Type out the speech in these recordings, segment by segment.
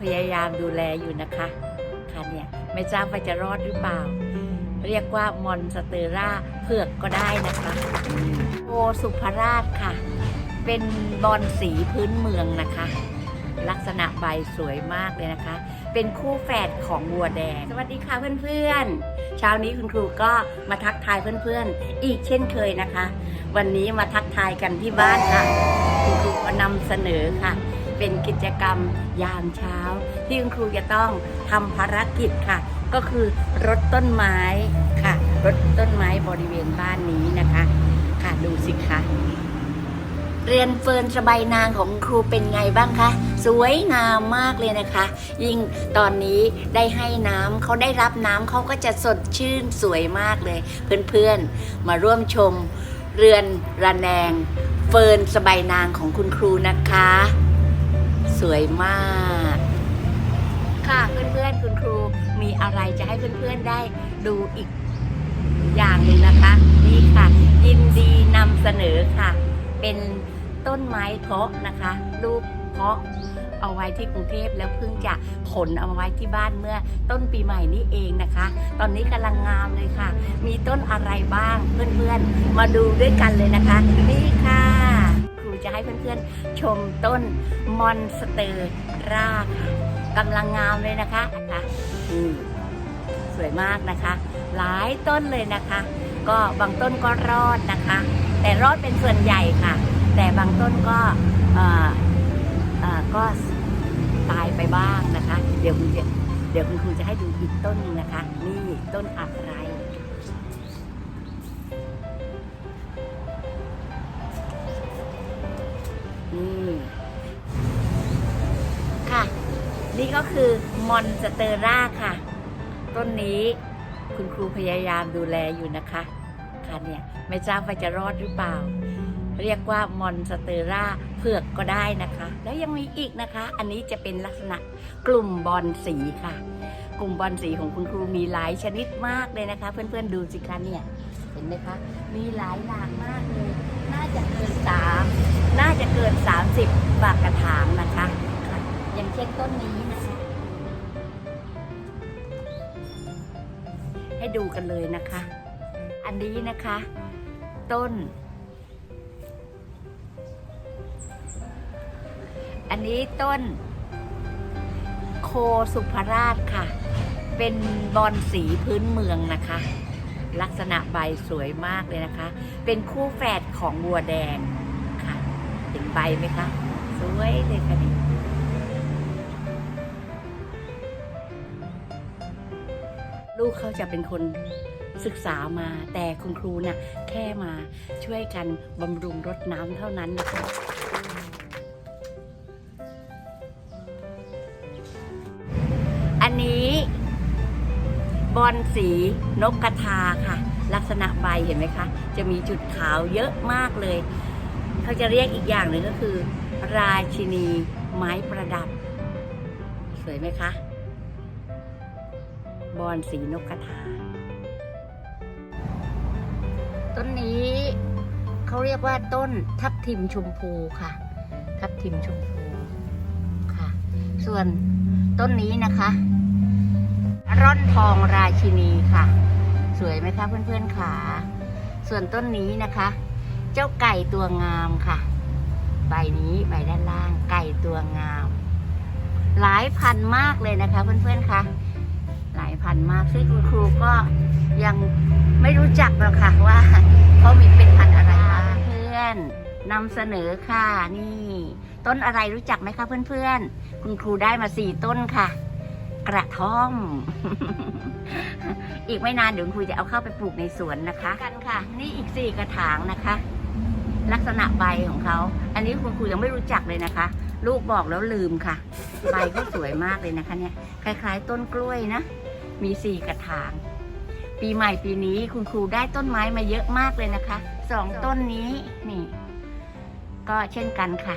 พยายามดูแลอยู่นะคะค่ะเนี่ยไม่ทราบว่าจะรอดหรือเปล่า เรียกว่ามอนสเตอร่าเผือกก็ได้นะคะโอสุภราชค่ะ เป็นบอลสีพื้นเมืองนะคะ ลักษณะใบสวยมากเลยนะคะ เป็นคู่แฝดของวัวแดง สวัสดีค่ะเพื่อนๆเช้านี้คุณครูก็มาทักทายเพื่อนๆ อีกเช่นเคยนะคะ วันนี้มาทักทายกันที่บ้านค่ะ คุณครูก็นำเสนอค่ะ เป็นกิจกรรมยามเช้า ที่คุณครูจะต้องทำภารกิจค่ะ ก็คือรดต้นไม้ค่ะรดต้นไม้บริเวณบ้านนี้นะคะ ค่ะดูสิคะเรียนเฟิร์นสบายนางของครูเป็นไงบ้างคะ สวยงามมากเลยนะคะ ยิ่งตอนนี้ได้ให้น้ำเขาได้รับน้ำเขาก็จะสดชื่นสวยมากเลย เพื่อนๆ มาร่วมชมเรือนระแนง เฟิร์นสบายนางของคุณครูนะคะ สวยมาก ค่ะเพื่อนๆคุณครูมีอะไรจะให้เพื่อนๆได้ดูอีกอย่างหนึ่งนะคะ นี่ค่ะ ยินดีนำเสนอค่ะ เป็นต้นไม้เพาะนะคะลูกเพาะเอาไว้ที่กรุงเทพแล้วเพิ่งจะขนเอามาไว้ที่บ้านเมื่อต้นปีใหม่นี้เองนะคะ ตอนนี้กำลังงามเลยค่ะ มีต้นอะไรบ้างเพื่อนๆ มาดูด้วยกันเลยนะคะ นี่ค่ะ จะให้เพื่อนๆชมต้นมอนสเตอร์ราค่ะกำลังงามเลยนะคะนะคะอืมสวยมากนะคะ หลายต้นเลยนะคะ ก็บางต้นก็รอดนะคะ แต่รอดเป็นส่วนใหญ่ค่ะ แต่บางต้นก็อ่อเอ่อก็ตายไปบ้างนะคะ เดี๋ยวคุณจะเดี๋ยวคุณครูจะให้ดูอีกต้นนึงนะคะ นี่ต้นอะไร นี่ก็คือมอนสเตอร่าค่ะ ต้นนี้คุณครูพยายามดูแลอยู่นะคะ ค่ะเนี่ยไม่ทราบว่าจะรอดหรือเปล่า เรียกว่ามอนสเตอร่าเผือกก็ได้นะคะ แล้วยังมีอีกนะคะ อันนี้จะเป็นลักษณะกลุ่มบอลสีค่ะ กลุ่มบอลสีของคุณครูมีหลายชนิดมากเลยนะคะ เพื่อนๆดูสิคะเนี่ยเห็นไหมคะ มีหลายหลากมากเลย น่าจะเกินสามน่าจะเกิน 30บากกระถางน อย่างเช่นต้นนี้นะคะ ให้ดูกันเลยนะคะ อันนี้นะคะ ต้น อันนี้ต้น โคสุภราชค่ะ เป็นบอลสีพื้นเมืองนะคะ ลักษณะใบสวยมากเลยนะคะ เป็นคู่แฝดของบัวแดงค่ะ เห็นใบไหมคะ สวยเลยค่ะ ลูกเขาจะเป็นคนศึกษามา แต่คุณครูน่ะแค่มาช่วยกันบำรุงรดน้ำเท่านั้นนะคะอันนี้บอลสีนกกระทาค่ะ ลักษณะใบเห็นไหมคะ จะมีจุดขาวเยอะมากเลย เขาจะเรียกอีกอย่างหนึ่งก็คือ ราชินีไม้ประดับ สวยไหมคะ บอลสีนกกระทา ต้นนี้เขาเรียกว่าต้นทับทิมชมพูค่ะ ทับทิมชมพูค่ะ ส่วนต้นนี้นะคะ ร่อนทองราชินีค่ะ สวยไหมคะเพื่อนๆขาส่วนต้นนี้นะคะ เจ้าไก่ตัวงามค่ะ ใบนี้ใบด้านล่างไก่ตัวงาม หลายพันมากเลยนะคะเพื่อนๆคะ หลายพันมาก ซึ่งคุณครูก็ยังไม่รู้จักหรอกค่ะว่าเขามีเป็นพันธุ์อะไรบ้างเพื่อนนำเสนอค่ะนี่ ต้นอะไรรู้จักไหมคะเพื่อนๆ คุณครูได้มาสี่ต้นค่ะ กระท่อม อีกไม่นานเดี๋ยวคุณครูจะเอาเข้าไปปลูกในสวนนะคะ กันค่ะ นี่อีกสี่กระถางนะคะ ลักษณะใบของเขา อันนี้คุณครูยังไม่รู้จักเลยนะคะ ลูกบอกแล้วลืมค่ะ ใบก็สวยมากเลยนะคะ เนี่ยคล้าย ๆ ต้นกล้วยนะ มีสี่กระถาง ปีใหม่ปีนี้คุณครูได้ต้นไม้มาเยอะมากเลยนะคะสองต้นนี้นี่ ก็เช่นกันค่ะ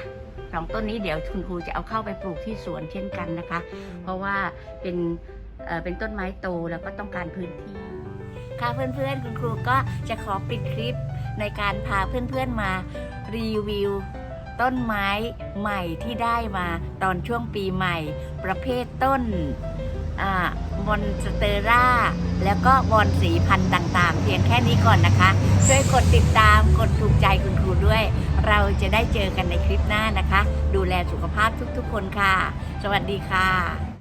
สองต้นนี้เดี๋ยวคุณครูจะเอาเข้าไปปลูกที่สวนเช่นกันนะคะ เพราะว่าเป็นเป็นต้นไม้โตแล้วก็ต้องการพื้นที่ ค่ะเพื่อนๆ คุณครูก็จะขอปิดคลิปในการพาเพื่อนๆมารีวิวต้นไม้ใหม่ที่ได้มาตอนช่วงปีใหม่ ประเภทต้น มอนสเตอร่า แล้วก็บอนสีพันธุ์ต่างๆ เพียงแค่นี้ก่อนนะคะ ช่วยกดติดตามกดถูกใจคุณครูด้วย เราจะได้เจอกันในคลิปหน้านะคะ ดูแลสุขภาพทุกๆคนค่ะ สวัสดีค่ะ